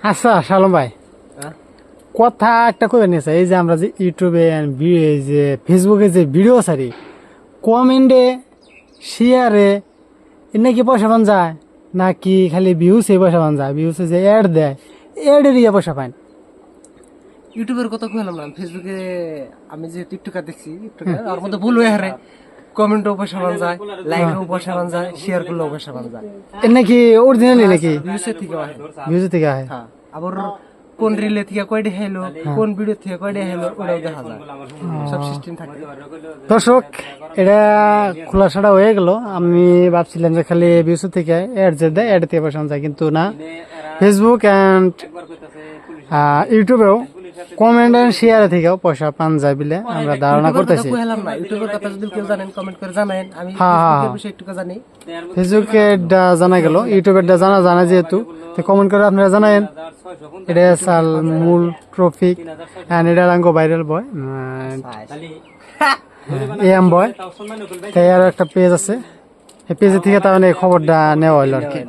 আচ্ছা সালম ভাই। হ্যাঁ? কথা একটা কবে নিয়েছে এই যে আমরা যে ইউটিউবে যে ফেসবুকে যে ভিডিও সারি কমেন্টে শেয়ারে এর নাকি পয়সা পান যায়? নাকি খালি ভিউসে পয়সা পান যায়? ভিউসে যে অ্যাড দেয় অ্যাডের ইয়ে পয়সা পান ইউটিউবের কথা কইলাম না ফেসবুকে আমি যে টিকটকার দেখছি টিকটকার আর মধ্যে ভুল হয়ে হারে কমেন্টও পয়সা যায় লাইকও পয়সা পাওয়া যায় শেয়ার করলেও পয়সা পাওয়া যায়। এর নাকি অরিজিনালি নাকি? ভিউসের থেকে হয় ভিউসে থেকে আহে? হ্যাঁ আবার কোন রিলে থেকে কয়টা হেলো কোন ভিডিও থেকে কয়টা হেলো ওটাও দেখা যায়। সব সিস্টেম থাকে। দর্শক এটা খোলাসাটা হয়ে গেল। আমি ভাবছিলাম যে খালি ভিউস থেকে অ্যাড যে দেয় অ্যাড থেকে পয়সা যায় কিন্তু না। ফেসবুক অ্যান্ড ইউটিউবেও কমেন্ট অ্যান্ড শেয়ার থেকেও পয়সা পান যায় বলে আমরা ধারণা করতেছি। আমি হ্যাঁ, হ্যাঁ, একটু জানি। গেল ইউটিউবের জানা জানা যেহেতু। কমেন্ট করে আপনারা জানায়েন। এটা সাল মূল ট্রফিক। অ্যান্ড এটা রাঙ্গ ভাইরাল বয় এম বয় তাই আরও একটা পেজ আছে। এই পেজের থেকে তার মানে খবরটা নেওয়া হলো আর কি।